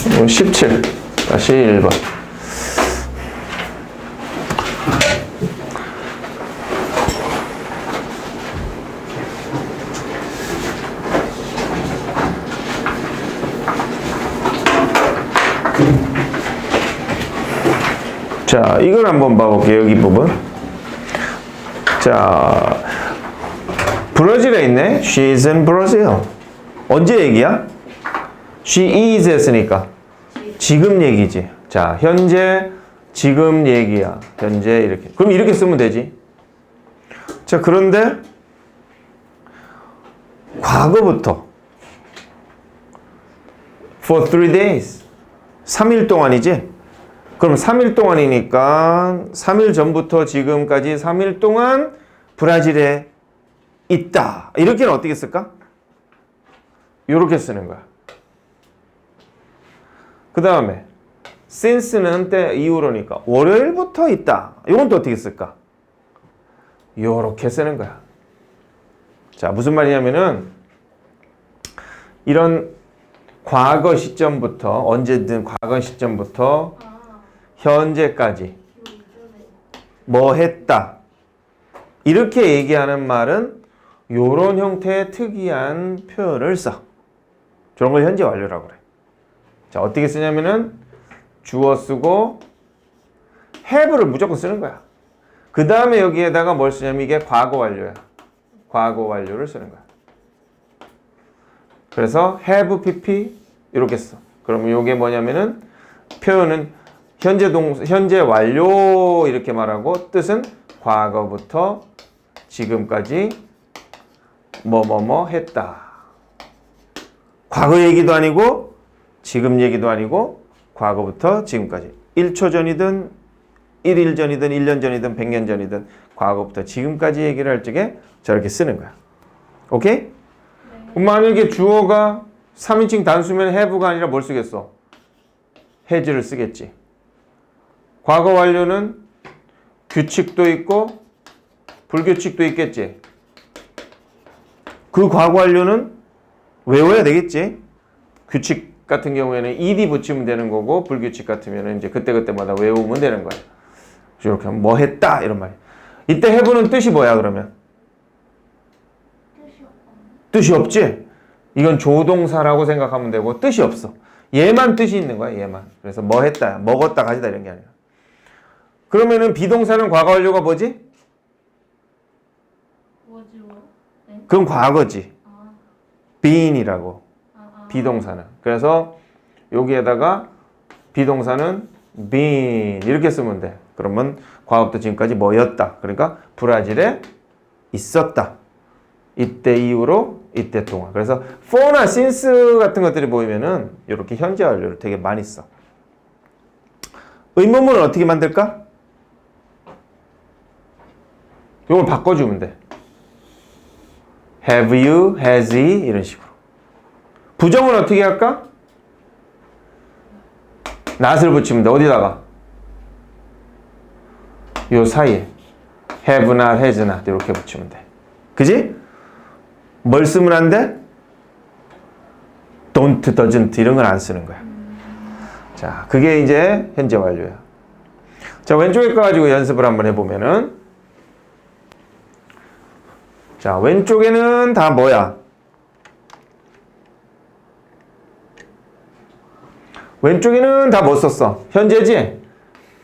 17. 다시 1번. 자, 이걸 한번 봐볼게요. 여기 부분. 자, 브라질에 있네. She is in Brazil. 언제 얘기야? She is 했으니까. 지금 얘기지. 자, 현재, 지금 얘기야. 현재 이렇게. 그럼 이렇게 쓰면 되지. 자, 그런데 과거부터 for three days. 3일 동안이지. 그럼 3일 동안이니까 3일 전부터 지금까지 3일 동안 브라질에 있다. 이렇게는 어떻게 쓸까? 이렇게 쓰는 거야. 그 다음에 since는 때 이후로니까 월요일부터 있다. 이건 또 어떻게 쓸까? 요렇게 쓰는 거야. 자, 무슨 말이냐면은 이런 과거 시점부터 언제든 과거 시점부터 현재까지 뭐 했다. 이렇게 얘기하는 말은 요런 형태의 특이한 표현을 써. 저런 걸 현재 완료라고 그래. 자, 어떻게 쓰냐면은 주어 쓰고 have를 무조건 쓰는 거야. 그 다음에 여기에다가 뭘 쓰냐면 이게 과거 완료야. 과거 완료를 쓰는 거야. 그래서 have pp 이렇게 써. 그러면 이게 뭐냐면은 표현은 현재 동 현재 완료 이렇게 말하고 뜻은 과거부터 지금까지 뭐뭐뭐 했다. 과거 얘기도 아니고 지금 얘기도 아니고 과거부터 지금까지 1초 전이든 1일 전이든 1년 전이든 100년 전이든 과거부터 지금까지 얘기를 할 적에 저렇게 쓰는 거야. 오케이? 그럼 만약에 주어가 3인칭 단수면 have가 아니라 뭘 쓰겠어? has를 쓰겠지. 과거 완료는 규칙도 있고 불규칙도 있겠지. 그 과거 완료는 외워야 되겠지. 규칙 같은 경우에는 ed 붙이면 되는 거고 불규칙 같으면 이제 그때 그때마다 외우면 되는 거야. 이렇게 하면 뭐 했다 이런 말. 이때 have는 뜻이 뭐야 그러면? 뜻이 없지? 이건 조동사라고 생각하면 되고 뜻이 없어. 얘만 뜻이 있는 거야, 얘만. 그래서 뭐 했다, 먹었다, 가지다 이런 게 아니라. 그러면은 비동사는 과거 완료가 뭐지? 네? 그건 과거지. 아, been이라고. 비동사는. 그래서 여기에다가 비동사는 been 이렇게 쓰면 돼. 그러면 과거부터 지금까지 뭐였다. 그러니까 브라질에 있었다. 이때 이후로 이때 동안. 그래서 for나 since 같은 것들이 보이면은 이렇게 현재 완료를 되게 많이 써. 의문문을 어떻게 만들까? 이걸 바꿔주면 돼. Have you, has he 이런 식으로. 부정은 어떻게 할까? 붙이면 돼. 어디다가? 요 사이에. have not, has not 이렇게 붙이면 돼. 그지? 뭘 쓰면 안 돼? don't, doesn't 이런 건 안 쓰는 거야. 자, 그게 이제 현재 완료야. 자, 왼쪽에 거 가지고 연습을 한번 해보면은 자, 왼쪽에는 다 뭐야? 왼쪽에는 다뭐 썼어? 현재지?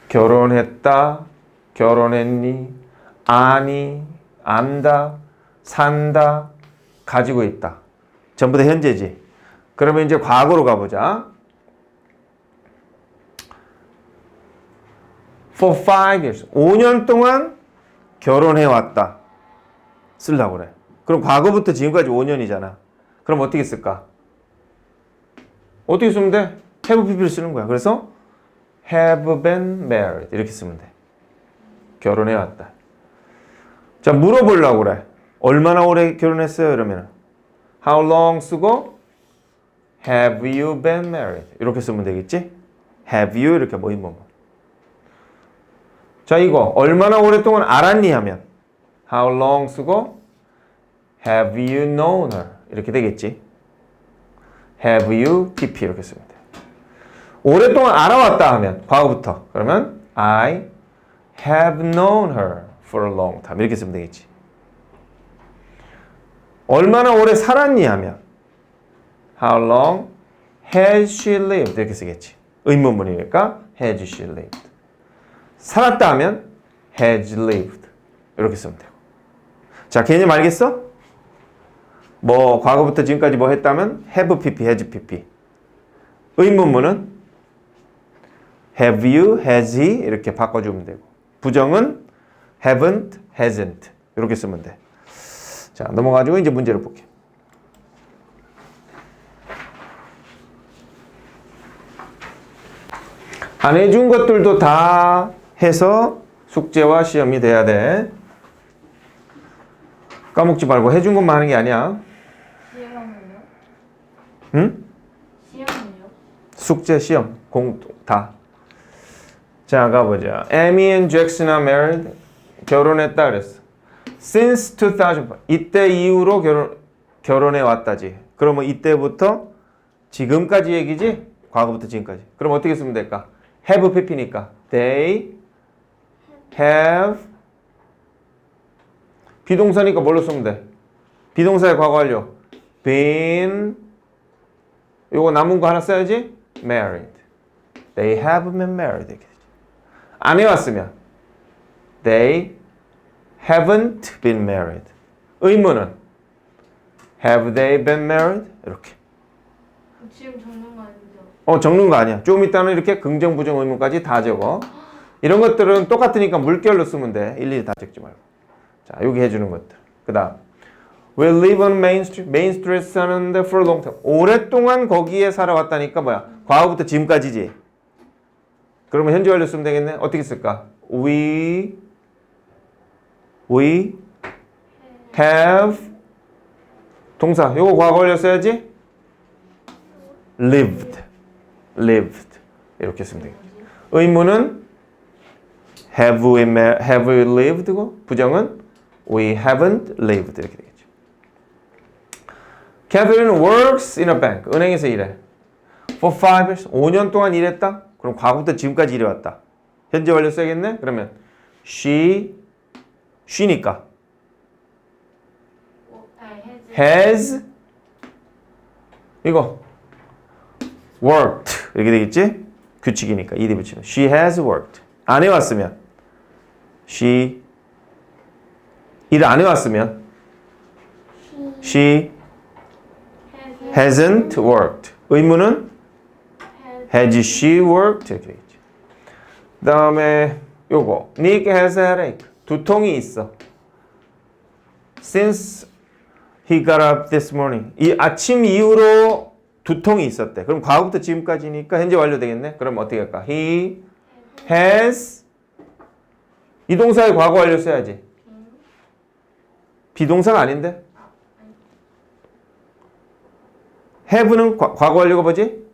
결혼했다, 결혼했니, 아니, 안다, 산다, 가지고 있다. 전부 다 현재지. 그러면 이제 과거로 가보자. For five years. 5년 동안 결혼해 왔다. 쓰려고 그래. 그럼 과거부터 지금까지 5년이잖아. 그럼 어떻게 쓸까? 어떻게 쓰면 돼? Have pp를 쓰는 거야. 그래서 have been married 이렇게 쓰면 돼. 결혼해 왔다. 자, 물어보려고 그래. 얼마나 오래 결혼했어요? 이러면 how long 쓰고 have you been married 이렇게 쓰면 되겠지? have you 이렇게 모임 뭐. 자, 이거 얼마나 오랫동안 알았니 하면 how long 쓰고 have you known her 이렇게 되겠지? have you pp 이렇게 쓰면 돼. 오랫동안 알아왔다 하면 과거부터 그러면 I have known her for a long time 이렇게 쓰면 되겠지. 얼마나 오래 살았니 하면 How long has she lived 이렇게 쓰겠지. 의문문이니까 has she lived. 살았다 하면 has lived 이렇게 쓰면 되고. 자 개념 알겠어? 뭐 과거부터 지금까지 뭐 했다면 have pp, has pp. 의문문은 have you, has he 이렇게 바꿔주면 되고 부정은 haven't, hasn't 이렇게 쓰면 돼. 자 넘어가지고 이제 문제를 볼게. 안 해준 것들도 다 해서 숙제와 시험이 돼야 돼. 까먹지 말고 해준 것만 하는 게 아니야. 시험은요? 응? 시험은요? 숙제, 시험, 공통 다. 자, 가보자. Amy and Jackson are married. 결혼했다 그랬어. Since 2000. 이때 이후로 결혼 결혼해 왔다지. 그러면 이때부터 지금까지 얘기지? 과거부터 지금까지. 그럼 어떻게 쓰면 될까? have pp니까 they have 비동사니까 뭘로 쓰면 돼? 비동사의 과거 완료. been 요거 남은 거 하나 써야지. married. They have been married. 안 해왔으면 they haven't been married. 의문은 have they been married? 이렇게. 지금 적는 거 아니죠? 어 적는 거 아니야. 좀 이따는 이렇게 긍정, 부정, 의문까지 다 적어. 이런 것들은 똑같으니까 물결로 쓰면 돼. 일일이 다 적지 말고. 자, 여기 해주는 것들. 그 다음 will live on Main Street. Main Street 사는데 for a long time. 오랫동안 거기에 살아왔다니까 뭐야? 과거부터 지금까지지. 그러면 현재 완료 쓰면 되겠네. 어떻게 쓸까? We we have 동사. 요거 과거 완료 써야지. lived. lived. 이렇게 쓰면 되겠죠. 의문은 have we, ma- have we lived고 부정은 we haven't lived 이렇게 되겠죠. Catherine works in a bank. 은행에서 일해. For five years. 5년 동안 일했다? 그럼 과거부터 지금까지 일해왔다. 현재 완료 써야겠네? 그러면 she, 해지. has 이거 worked 이렇게 되겠지? 규칙이니까 이대 붙이면 she has worked 안 해왔으면 she 일안 해왔으면 she hasn't worked 해지. Has she worked? 이렇게 되겠지 그 다음에 요거 Nick has a headache. 두통이 있어. Since he got up this morning. 이 아침 이후로 두통이 있었대. 그럼 과거부터 지금까지니까 현재 완료되겠네? 그럼 어떻게 할까? He has 이 동사의 과거 완료 써야지. 비동사가 아닌데? Have는 과, 과거 완료가 뭐지?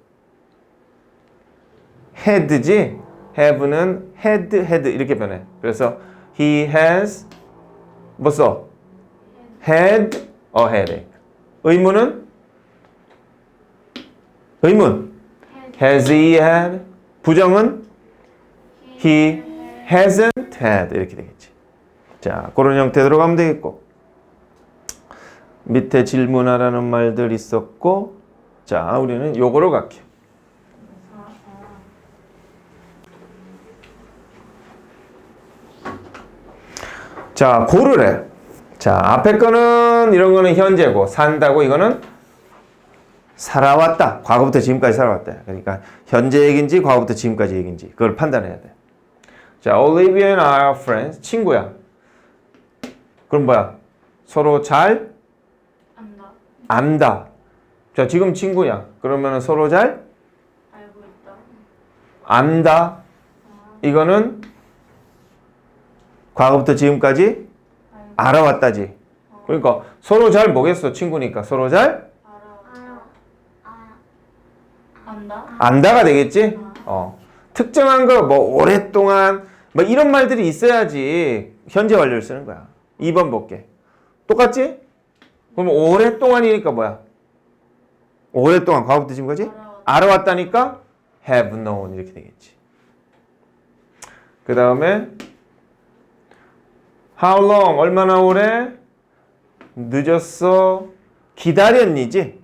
Had지 have는 had had 이렇게 변해. 그래서 he has 뭐 써? had a headache. 의문은? 의문. has he had? 부정은? he hasn't had 이렇게 되겠지. 자 그런 형태로 가면 되겠고. 밑에 질문하라는 말들 있었고 자 우리는 요거로 갈게 자 고를 해. 자 앞에 거는 이런 거는 현재고 산다고 이거는 살아왔다. 과거부터 지금까지 살아왔다. 그러니까 현재 얘기인지 과거부터 지금까지 얘기인지 그걸 판단해야 돼. 자 Olivia and I are friends. 친구야. 그럼 뭐야? 서로 잘 안다. 안다. 자 지금 친구야. 그러면 서로 잘 알고 있다. 안다. 이거는 과거부터 지금까지 알고 알아왔다지. 그러니까 서로 잘 뭐겠어? 친구니까 서로 잘. 안다. 안다가 되겠지? 어. 특정한 거 뭐 오랫동안 뭐 이런 말들이 있어야지 현재 완료를 쓰는 거야. 2번 볼게. 똑같지? 그럼 오랫동안이니까 뭐야? 오랫동안 과거부터 지금까지 알아왔다. 알아왔다니까 have known 이렇게 되겠지. 그 다음에 how long 얼마나 오래 늦었어 기다렸니지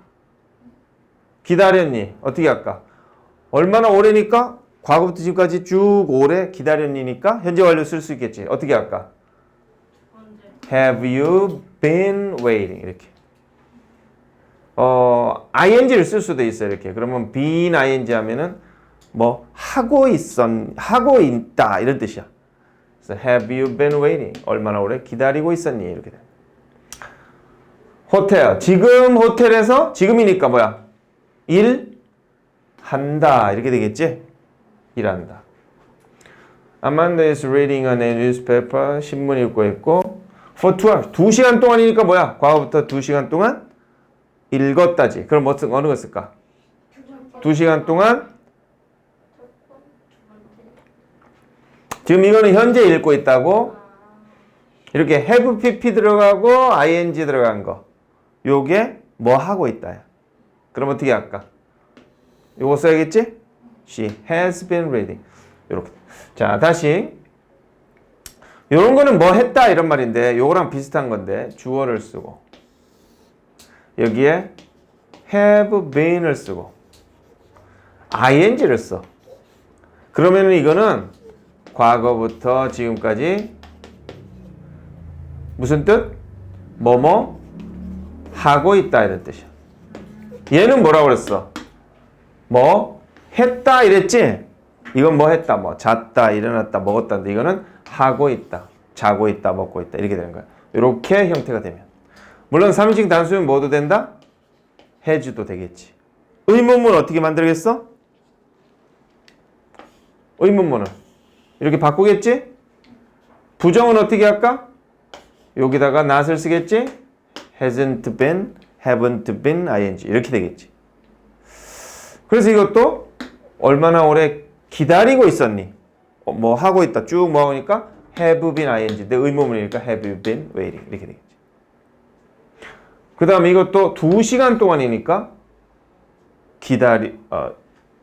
기다렸니 어떻게 할까 얼마나 오래니까 과거부터 지금까지 쭉 오래 기다렸니니까 현재 완료 쓸 수 있겠지 어떻게 할까? Have you been waiting? 이렇게. 어, ing를 쓸 수도 있어요. 이렇게. 그러면 been ing 하면은 뭐 하고 있었 하고 있다 이런 뜻이야. Have you been waiting? 얼마나 오래 기다리고 있었니? 이렇게 돼. 호텔. 지금 호텔에서 지금이니까 뭐야? 일 한다. 이렇게 되겠지? 일한다. Amanda is reading a newspaper. 신문 읽고 있고 for two hours. 두 시간 동안이니까 뭐야? 과거부터 두 시간 동안 읽었다지. 그럼 뭐, 쓰- 어느 거 쓸까? 두 시간 동안 지금 이거는 현재 읽고 있다고 이렇게 have pp 들어가고 ing 들어간 거 요게 뭐 하고 있다야. 그럼 어떻게 할까? 요거 써야겠지? She has been reading. 요렇게. 자, 다시 요런 거는 뭐 했다 이런 말인데 요거랑 비슷한 건데 주어를 쓰고 여기에 have been을 쓰고 ing를 써. 그러면은 이거는 과거부터 지금까지 무슨 뜻? 뭐뭐 하고 있다 이런 뜻이야. 얘는 뭐라고 그랬어? 뭐 했다 이랬지? 이건 뭐 했다 뭐 잤다 일어났다 먹었다인데 이거는 하고 있다 자고 있다 먹고 있다 이렇게 되는 거야. 이렇게 형태가 되면 물론 삼식 단수면 뭐도 된다? 해주도 되겠지. 의문문 어떻게 만들겠어? 의문문은 이렇게 바꾸겠지? 부정은 어떻게 할까? 여기다가 not을 쓰겠지? hasn't been, haven't been, ing 이렇게 되겠지. 그래서 이것도 얼마나 오래 기다리고 있었니? 어, 뭐 하고 있다 쭉 모아오니까 have been, ing 내 의문문이니까 have you been waiting 이렇게 되겠지. 그 다음에 이것도 두 시간 동안이니까 기다리 어,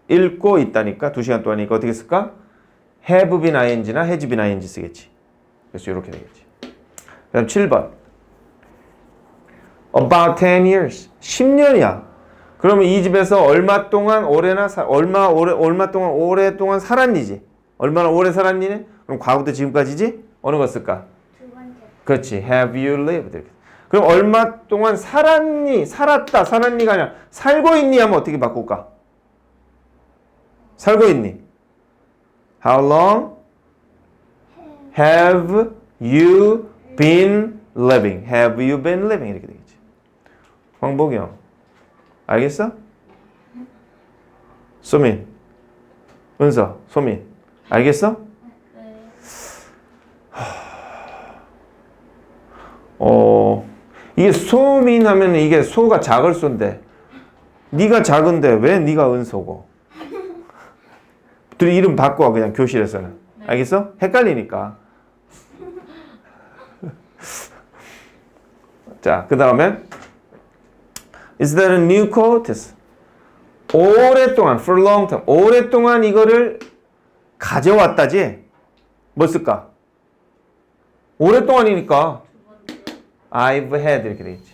읽고 있다니까 두 시간 동안이니까 어떻게 쓸까? Have been ing나 has been ing 쓰겠지. 그래서 이렇게 되겠지. 그다음 7번. About 10 years. 10년이야. 그러면 이 집에서 얼마 동안 오래나 사, 얼마 오래 얼마 동안 오랫동안 살았니지? 얼마나 오래 살았니네? 그럼 과거부터 지금까지지? 어느 거 쓸까? 그렇지. Have you lived? 그럼 얼마 동안 살았니? 살았다. 살았니가 아니라 살고 있니 하면 어떻게 바꿀까? 살고 있니? How long have you been living? Have you been living? 이렇게 되겠지. 황복영. 알겠어? 소민. 은서. 소민. 알겠어? 네. 어 이게 소민 하면 이게 소가 작을 소인데 네가 작은데 왜 네가 은소고 둘이 이름 바꿔 그냥 교실에서는 알겠어? 헷갈리니까 자 그 다음에 Is that a new coat? 오랫동안 for long time 오랫동안 이거를 가져왔다지 뭐 쓸까? 오랫동안이니까. I've had 이렇게 되겠지.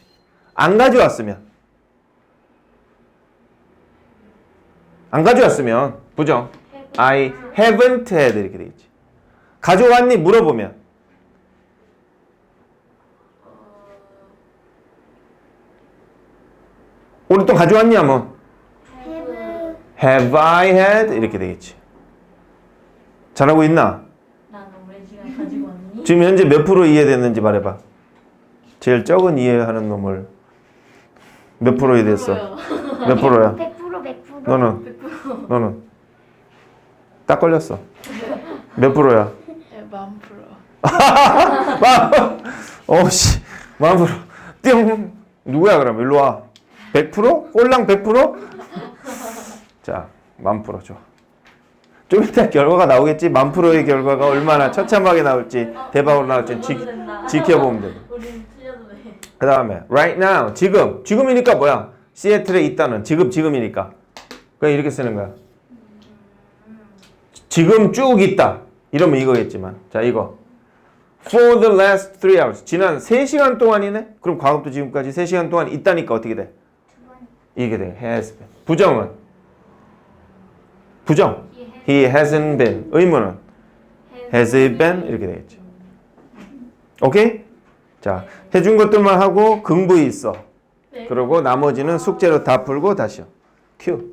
안 가져왔으면 안 가져왔으면 부정. I haven't had 이렇게 되겠지. 가져왔니 물어보면 오랫동안 가져왔니 하면 have. have I had 이렇게 되겠지. 잘하고 있나? 난 오래 시간 가지고 왔니? 지금 현재 몇 프로 이해됐는지 말해봐. 제일 적은 이해하는 놈을 몇 프로 이해됐어? 몇 프로야? 100% 100%. 너는? 너는? 딱 걸렸어. 몇 프로야? 네, 만 프로. 어씨, 만 프로. 띵! 누구야 그럼? 일로 와. 100%? 꼴랑 100%? 자, 만 프로 줘. 좀 이따 결과가 나오겠지? 만 프로의 결과가 얼마나 처참하게 나올지 대박으로 나올지 지, 지켜보면 돼. 우린 틀려도 돼. 그 다음에 right now 지금 지금이니까 뭐야? 시애틀에 있다는 지금 지금이니까 그냥 이렇게 쓰는 거야. 지금 쭉 있다. 이러면 이거겠지만. 자, 이거. For the last three hours. 지난 3시간 동안이네? 그럼 과거부터 지금까지 3시간 동안 있다니까 어떻게 돼? 이게 돼. has been. 부정은? 부정. He hasn't been. 의문은? Has it been? 이렇게 되겠지. 오케이? 자, 해준 것들만 하고 긍부이 있어. 네. 그리고 나머지는 숙제로 다 풀고 다시요. 큐.